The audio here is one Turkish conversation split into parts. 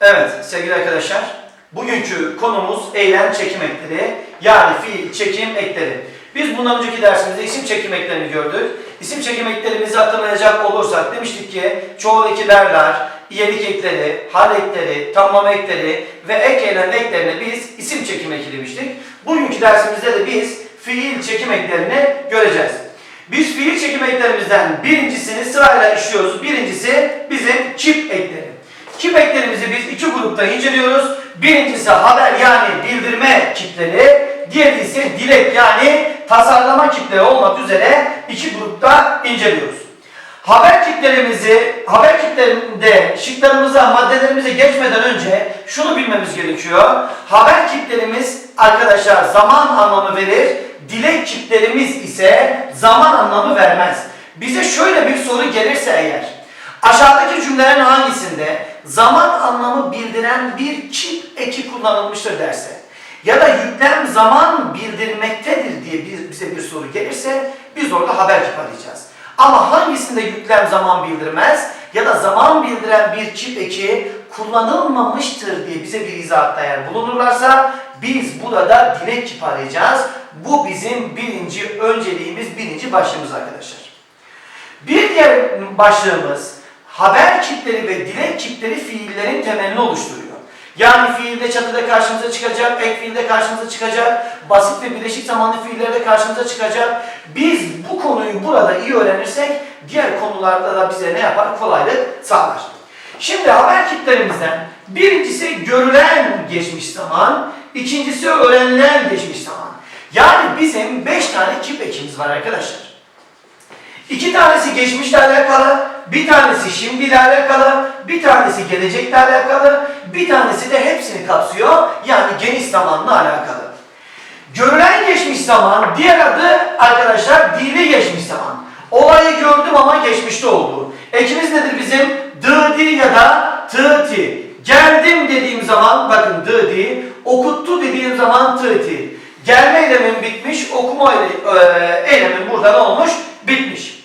Evet sevgili arkadaşlar, bugünkü konumuz eylem çekim ekleri yani fiil çekim ekleri. Biz bundan önceki dersimizde isim çekim eklerini gördük. İsim çekim eklerimizi hatırlayacak olursak demiştik ki çoğul ekilerler, iyelik ekleri, hal ekleri, tamlama ekleri ve ek eylem eklerini biz isim çekim eki demiştik. Bugünkü dersimizde de biz fiil çekim eklerini göreceğiz. Biz fiil çekim eklerimizden birincisini sırayla işliyoruz. Birincisi bizim çip ekleri. Kip eklerimizi biz iki grupta inceliyoruz. Birincisi haber yani bildirme kipleri, diğeri ise dilek yani tasarlama kipleri olmak üzere iki grupta inceliyoruz. Haber kiplerimizi, haber kiplerinde şıklarımıza, maddelerimize geçmeden önce şunu bilmemiz gerekiyor. Haber kiplerimiz arkadaşlar zaman anlamı verir, dilek kiplerimiz ise zaman anlamı vermez. Bize şöyle bir soru gelirse eğer, Aşağıdaki cümlelerin hangisinde zaman anlamı bildiren bir çip eki kullanılmıştır derse ya da yüklem zaman bildirmektedir diye bize bir soru gelirse biz orada haber kip. Ama hangisinde yüklem zaman bildirmez ya da zaman bildiren bir çip eki kullanılmamıştır diye bize bir izahatta eğer bulunurlarsa biz burada dilek kip arayacağız. Bu bizim birinci önceliğimiz, birinci başlığımız arkadaşlar. Bir diğer başlığımız haber kipleri ve dilek kipleri fiillerin temelini oluşturuyor. Yani fiilde çatıda karşımıza çıkacak, ek fiilde karşımıza çıkacak, basit ve bileşik zamanlı fiillerde karşımıza çıkacak. Biz bu konuyu burada iyi öğrenirsek diğer konularda da bize ne yapar? Kolaylık sağlar. Şimdi haber kiplerimizden birincisi görülen geçmiş zaman, ikincisi öğrenilen geçmiş zaman. Yani bizim beş tane kip ekimiz var arkadaşlar. İki tanesi geçmişle alakalı, bir tanesi şimdiyle alakalı, bir tanesi gelecekle alakalı, bir tanesi de hepsini kapsıyor. Yani geniş zamanla alakalı. Görülen geçmiş zaman, diğer adı arkadaşlar dili geçmiş zaman. Olayı gördüm ama geçmişte oldu. Ekimiz nedir bizim? Dı ya da tı. Geldim dediğim zaman, bakın dı okuttu dediğim zaman tı. Gelme eylemim bitmiş, okuma e, eylemim burada ne olmuş? Bitmiş.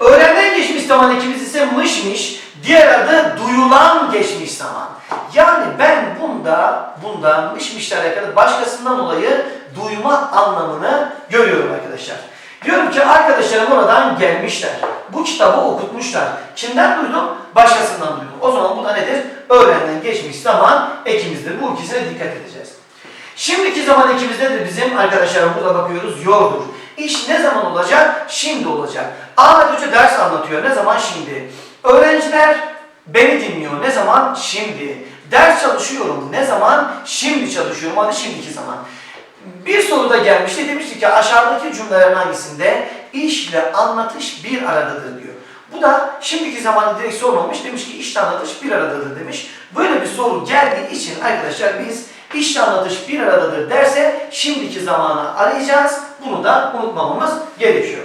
Öğrenden geçmiş zaman ikimiz ise mışmış, diğer adı duyulan geçmiş zaman. Yani ben bunda, bunda mışmışla alakalı başkasından dolayı duyma anlamını görüyorum arkadaşlar. Diyorum ki arkadaşlarım oradan gelmişler. Bu kitabı okutmuşlar. Kimden duydum? Başkasından duydum. O zaman bu da nedir? Öğrenden geçmiş zaman ekimizdir. Bu ikisine dikkat edeceğiz. Şimdiki zaman ekimiz nedir bizim? Arkadaşlarım burada bakıyoruz yordur. İş ne zaman olacak? Şimdi olacak. Ahmet Hoca ders anlatıyor. Ne zaman? Şimdi. Öğrenciler beni dinliyor. Ne zaman? Şimdi. Ders çalışıyorum. Ne zaman? Şimdi çalışıyorum. Hadi şimdiki zaman. Bir soruda gelmişti. Demişti ki aşağıdaki cümlelerin hangisinde iş ile anlatış bir aradadır diyor. Bu da şimdiki zamanı direkt sormamış. Demiş ki işle anlatış bir aradadır demiş. Böyle bir soru geldiği için arkadaşlar biz işle anlatış bir aradadır derse şimdiki zamanı arayacağız. Bunu da unutmamamız gerekiyor.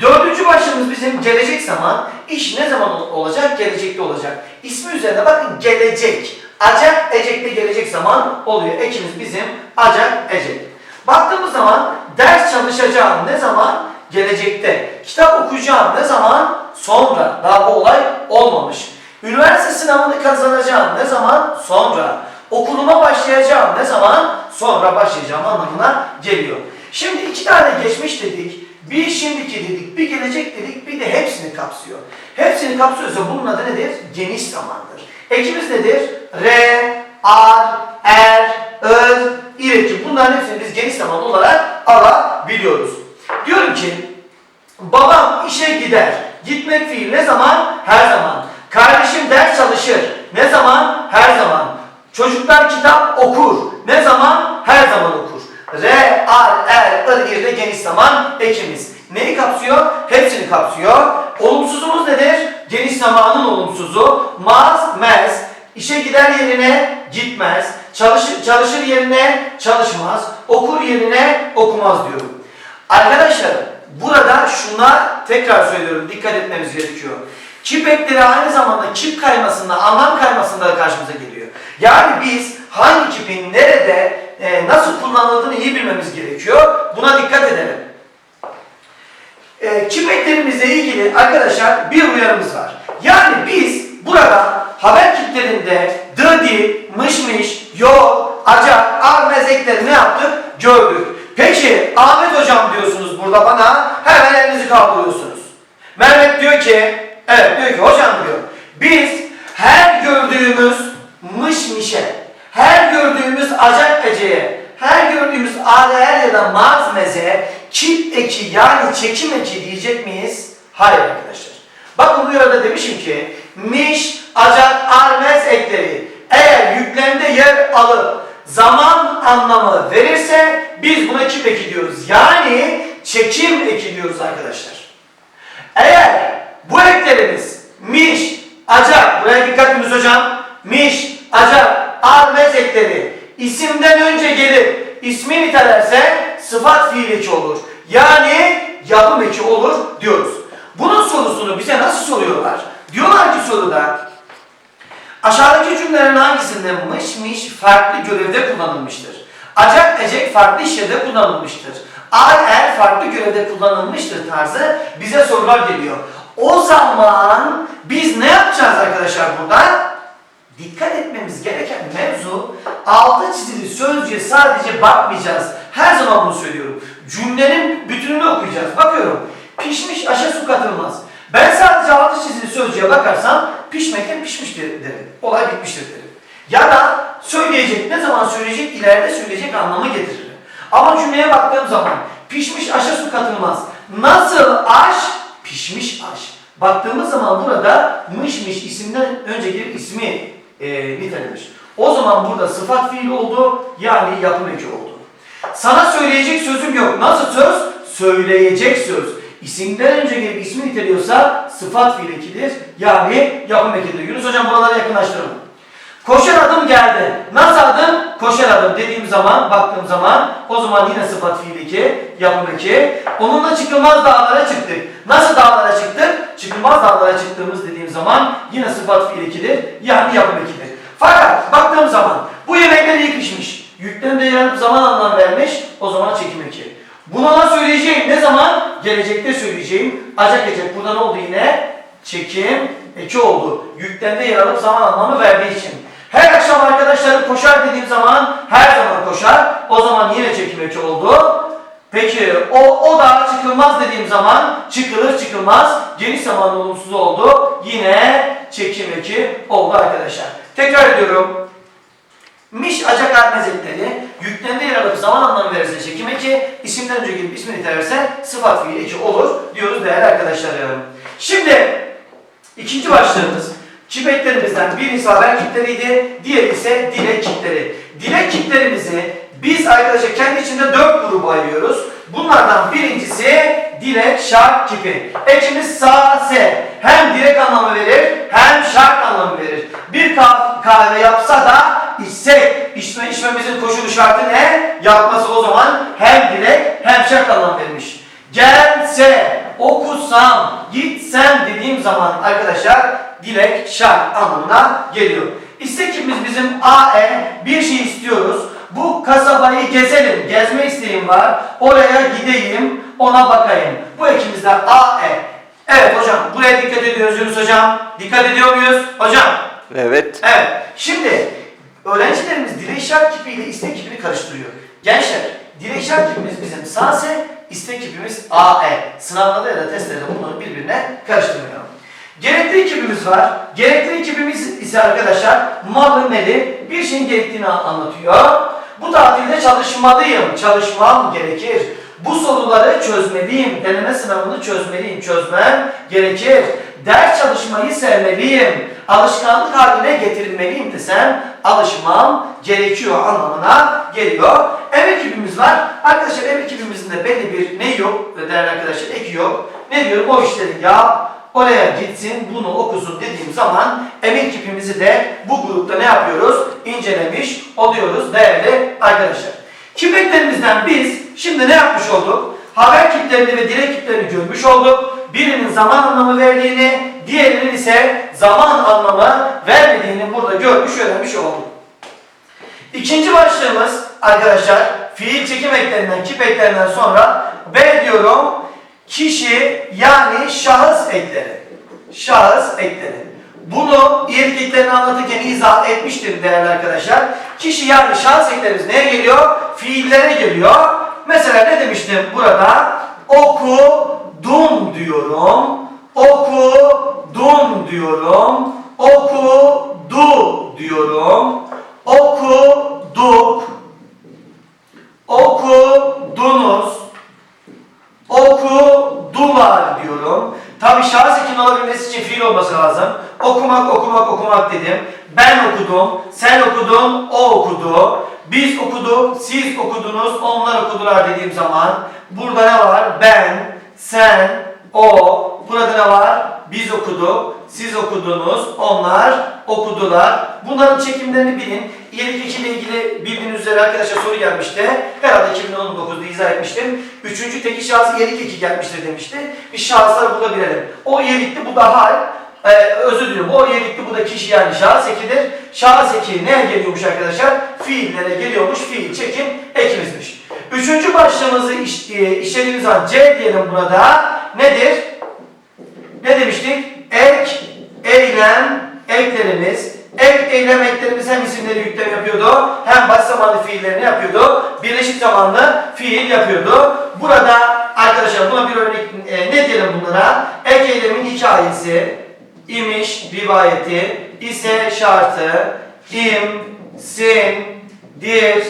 Dördüncü başlığımız bizim gelecek zaman. İş ne zaman olacak? Gelecekte olacak. İsmi üzerinde bakın gelecek. Acak, ecekte gelecek zaman oluyor. Ekimiz bizim acak, ecek. Baktığımız zaman ders çalışacağım ne zaman? Gelecekte. Kitap okuyacağım ne zaman? Sonra. Daha bu olay olmamış. Üniversite sınavını kazanacağım ne zaman? Sonra. Okuluma başlayacağım ne zaman? Sonra başlayacağım anlamına geliyor. Şimdi iki tane geçmiş dedik. Bir şimdiki dedik, bir gelecek dedik, bir de hepsini kapsıyor. Hepsini kapsıyorsa bunun adı nedir? Geniş zamandır. Ekimiz nedir? Re, ar, er, öz, ireki. Bunların hepsini biz geniş zaman olarak alabiliyoruz. Diyorum ki, babam işe gider. Gitmek fiil ne zaman? Her zaman. Kardeşim ders çalışır. Ne zaman? Her zaman. Çocuklar kitap okur. Ne zaman? Her zaman okur. Re, ar, er, ır, ir de geniş zaman ekimiz. Neyi kapsıyor? Hepsini kapsıyor. Olumsuzumuz nedir? Geniş zamanın olumsuzu. Maz, mez. İşe gider yerine gitmez. Çalışır, çalışır yerine çalışmaz. Okur yerine okumaz diyorum. Arkadaşlar burada şuna tekrar söylüyorum dikkat etmemiz gerekiyor. Kip ekleri aynı zamanda kip kaymasında, anlam kaymasında da karşımıza geliyor. Yani biz hangi kipin nerede, e, nasıl kullanıldığını iyi bilmemiz gerekiyor. Buna dikkat edelim. E, kip eklerimizle ilgili arkadaşlar bir uyarımız var. Yani biz burada haber kitlerinde dıdi, mışmış, yo, acak, armez ekleri ne yaptık? Gördük. Peki Ahmet hocam diyorsunuz burada bana hemen elinizi kaldırıyorsunuz. Mehmet diyor ki, evet diyor ki hocam diyor, biz her gördüğümüz mışmışe, her gördüğümüz acak eceye, her gördüğümüz aler ya da malzemeze kip eki yani çekim eki diyecek miyiz? Hayır arkadaşlar. Bakın bu yerde demişim ki miş, acak, armez ekleri eğer yüklemde yer alıp zaman anlamı verirse biz buna kip eki diyoruz. Yani çekim eki diyoruz arkadaşlar. Eğer bu eklerimiz miş, acak, buraya dikkat ediniz hocam. Miş, acak, armez ekleri isimden önce gelip ismi nitelerse sıfat fiil olur. Yani yapım eki olur diyoruz. Bunun sorusunu bize nasıl soruyorlar? Diyorlar ki soruda aşağıdaki cümlelerin hangisinde mış miş farklı görevde kullanılmıştır? Acak ecek farklı işlerde kullanılmıştır. Ar er farklı görevde kullanılmıştır tarzı bize sorular geliyor. O zaman biz ne yapacağız arkadaşlar burada? Dikkat etmemiz gereken mevzu altı çizili sözcüğe sadece bakmayacağız. Her zaman bunu söylüyorum. Cümlenin bütününü okuyacağız. Bakıyorum. Pişmiş aşa su katılmaz. Ben sadece altı çizili sözcüğe bakarsam pişmekten pişmiştir derim. Olay bitmiştir derim. Ya da söyleyecek, ne zaman söyleyecek, ileride söyleyecek anlamı getirir. Ama cümleye baktığım zaman pişmiş aşa su katılmaz. Nasıl aş? Pişmiş aş. Baktığımız zaman burada mışmış isimden önce gelir ismi e, nitelenir. O zaman burada sıfat fiil oldu yani yapım eki oldu. Sana söyleyecek sözüm yok. Nasıl söz? Söyleyecek söz. İsimden önce gelip ismi niteliyorsa sıfat fiil ekidir. Yani yapım ekidir. Yunus hocam buralara yakınlaştıralım. Koşar adım geldi. Nasıl adım? Koşar adım dediğim zaman, baktığım zaman o zaman yine sıfat fiil eki, yapım eki. Onunla çıkılmaz dağlara çıktık. Nasıl dağlara çıktık? Çıkılmaz dağlara çıktığımız dediğim zaman yine sıfat fiil. Yani yapım ekidir. Fakat baktığım zaman bu yemekler iyi pişmiş. Yüklemde yer zaman anlam vermiş. O zaman çekim eki. Bunu ona söyleyeceğim. Ne zaman? Gelecekte söyleyeceğim. Acak ecek. Burada ne oldu yine? Çekim eki oldu. Yüklemde yer zaman anlamı verdiği için. Her akşam arkadaşlarım koşar dediğim zaman her zaman koşar. O zaman yine çekim eki oldu. Peki o, o dağa çıkılmaz dediğim zaman çıkılır çıkılmaz geniş zaman olumsuz oldu. Yine çekim eki oldu arkadaşlar. Tekrar ediyorum. Miş acak ermezekleri yüklemde yer alıp zaman anlamı verirse çekim eki, isimden önce gelip ismi nitelerse sıfat fiil eki olur diyoruz değerli arkadaşlarım. Şimdi ikinci başlığımız kipeklerimizden birisi haber kitleriydi, diğeri ise dilek kitleri. Dilek kitlerimizi biz arkadaşlar kendi içinde dört gruba ayırıyoruz. Bunlardan birincisi dilek şart kipi. Ekimiz sağ se. Hem direk anlamı verir hem şart anlamı verir. Bir kah- kahve yapsa da içsek, içme, içmemizin koşulu şartı ne? Yapması o zaman hem dilek hem şart anlam vermiş. Gelse, okusam, gitsem dediğim zaman arkadaşlar dilek şart anlamına geliyor. İstekimiz bizim AE bir şey istiyoruz. Bu kasabayı gezelim, gezme isteğim var. Oraya gideyim, ona bakayım. Bu ekimizde AE. Evet hocam, buraya dikkat ediyoruz Yunus hocam. Dikkat ediyor muyuz? Hocam, Evet. Evet. Şimdi öğrencilerimiz dilek şart kipiyle istek kipini karıştırıyor. Gençler, dilek şart kipimiz bizim sağ S, istek kipimiz AE. Sınavlarda ya da testlerde bunları birbirine karıştırmayalım. Gerekli kipimiz var. Gerekli kipimiz ise arkadaşlar malı meli bir şeyin gerektiğini anlatıyor. Bu tatilde çalışmalıyım, çalışmam gerekir. Bu soruları çözmeliyim, deneme sınavını çözmeliyim, çözmem gerekir. Ders çalışmayı sevmeliyim, alışkanlık haline getirmeliyim desem alışmam gerekiyor anlamına geliyor. Emir ekibimiz var. Arkadaşlar emir ekibimizin de belli bir ne yok değerli arkadaşlar eki yok. Ne diyorum o işleri yap, oraya gitsin, bunu okusun dediğim zaman emir kipimizi de bu grupta ne yapıyoruz? İncelemiş oluyoruz değerli arkadaşlar. Kipeklerimizden biz şimdi ne yapmış olduk? Haber kiplerini ve dilek kiplerini görmüş olduk. Birinin zaman anlamı verdiğini, diğerinin ise zaman anlamı vermediğini burada görmüş, öğrenmiş olduk. İkinci başlığımız arkadaşlar fiil çekim eklerinden, kip eklerinden sonra B diyorum kişi yani şahıs ekleri. Şahıs ekleri. Bunu iyilik eklerini anlatırken izah etmiştim değerli arkadaşlar. Kişi yani şahıs eklerimiz neye geliyor? Fiillere geliyor. Mesela ne demiştim burada? Okudum diyorum. Okudum diyorum. Okudu diyorum. Okuduk. Okudunuz. Okudular diyorum. Tabi şahıs ekinin olabilmesi için fiil olması lazım. Okumak, okumak, okumak dedim. Ben okudum, sen okudun, o okudu. Biz okuduk, siz okudunuz, onlar okudular dediğim zaman burada ne var? Ben, sen, o. Burada ne var? Biz okuduk, siz okudunuz, onlar okudular. Bunların çekimlerini bilin. İyilik 2 ile ilgili bildiğiniz üzere arkadaşlar soru gelmişti. Herhalde 2019'da izah etmiştim. Üçüncü teki şahıs iyilik 2 gelmiştir demişti. Bir şahısları burada bilelim. O iyilikli bu da hal. Ee, özür diliyorum. O iyilikli bu da kişi yani şahıs ekidir. Neye geliyormuş arkadaşlar? Fiillere geliyormuş. Fiil çekim ekimizmiş. Üçüncü başlığımızı iş, e, işlediğimiz zaman C diyelim burada. Nedir? Ne demiştik? Ek, eylem, eklerimiz. Ek, eylem eklerimiz hem isimleri yüklem yapıyordu, hem baş zamanlı fiillerini yapıyordu, birleşik zamanlı fiil yapıyordu. Burada arkadaşlar buna bir örnek e, ne diyelim bunlara? Ek eylemin hikayesi, imiş, rivayeti, ise şartı, im, sin, dir,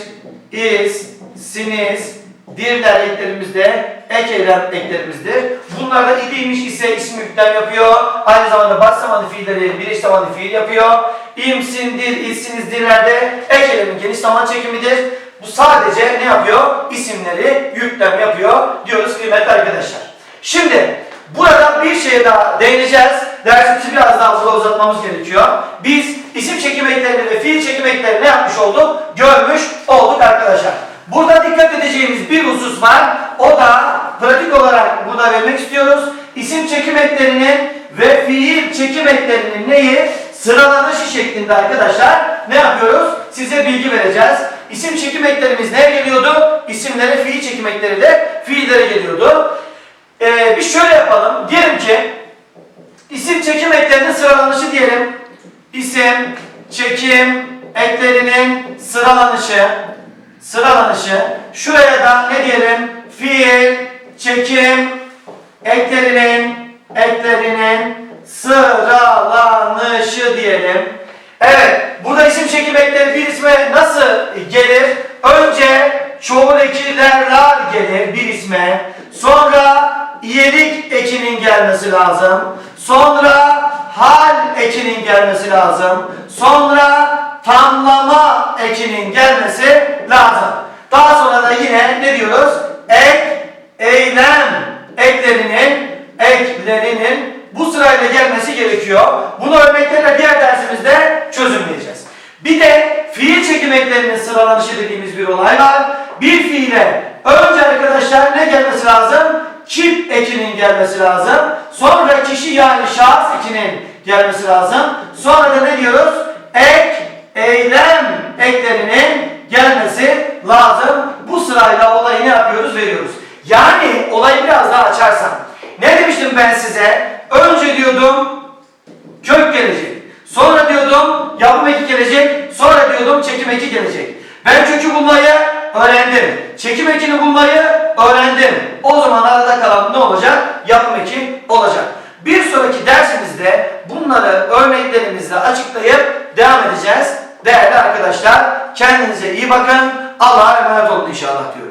is, siniz, dirler eklerimizde, ek eylem eklerimizdir. Bunlarda idiymiş ise isim yüklem yapıyor. Aynı zamanda baş zamanlı fiilleri bir eş zamanlı fiil yapıyor. İmsindir, ilsinizdirlerde ek eylemin geniş zaman çekimidir. Bu sadece ne yapıyor? İsimleri yüklem yapıyor diyoruz kıymetli arkadaşlar. Şimdi burada bir şeye daha değineceğiz. Dersimizi biraz daha burada uzatmamız gerekiyor. Biz isim çekim eklerini ve fiil çekim eklerini ne yapmış olduk? Görmüş olduk arkadaşlar. Burada dikkat edeceğimiz bir husus var. O da pratik olarak burada vermek istiyoruz. İsim çekim eklerinin ve fiil çekim eklerinin neyi? Sıralanışı şeklinde arkadaşlar ne yapıyoruz? Size bilgi vereceğiz. İsim çekim eklerimiz neye geliyordu? İsimlere fiil çekim ekleri de fiillere geliyordu. Ee, bir şöyle yapalım. Diyelim ki isim çekim eklerinin sıralanışı diyelim. İsim çekim eklerinin sıralanışı sıralanışı. Şuraya da ne diyelim? Fiil, çekim, eklerinin, eklerinin sıralanışı diyelim. Evet, burada isim çekim ekleri bir isme nasıl gelir? Önce çoğul ekilerler gelir bir isme. Sonra iyilik ekinin gelmesi lazım. Gelmesi lazım. Sonra tamlama ekinin gelmesi lazım. Daha sonra da yine ne diyoruz? Ek, eylem eklerinin, eklerinin bu sırayla gelmesi gerekiyor. Bunu örneklerle diğer dersimizde çözümleyeceğiz. Bir de fiil çekim eklerinin sıralanışı dediğimiz bir olay var. Bir fiile önce arkadaşlar ne gelmesi lazım? Kip ekinin gelmesi lazım. Sonra kişi yani şahıs ekinin gelmesi lazım. Sonra da ne diyoruz? Ek, eylem eklerinin gelmesi lazım. Bu sırayla olayı ne yapıyoruz? Veriyoruz. Yani olayı biraz daha açarsam. Ne demiştim ben size? Önce diyordum kök gelecek. Sonra diyordum yapım eki gelecek. Sonra diyordum çekim eki gelecek. Ben kökü bulmayı öğrendim. Çekim ekini bulmayı öğrendim. O zaman arada kalan ne olacak? Yapım eki olacak. Bir sonraki dersimizde bunları örneklerimizle açıklayıp devam edeceğiz. Değerli arkadaşlar kendinize iyi bakın. Allah'a emanet olun inşallah diyorum.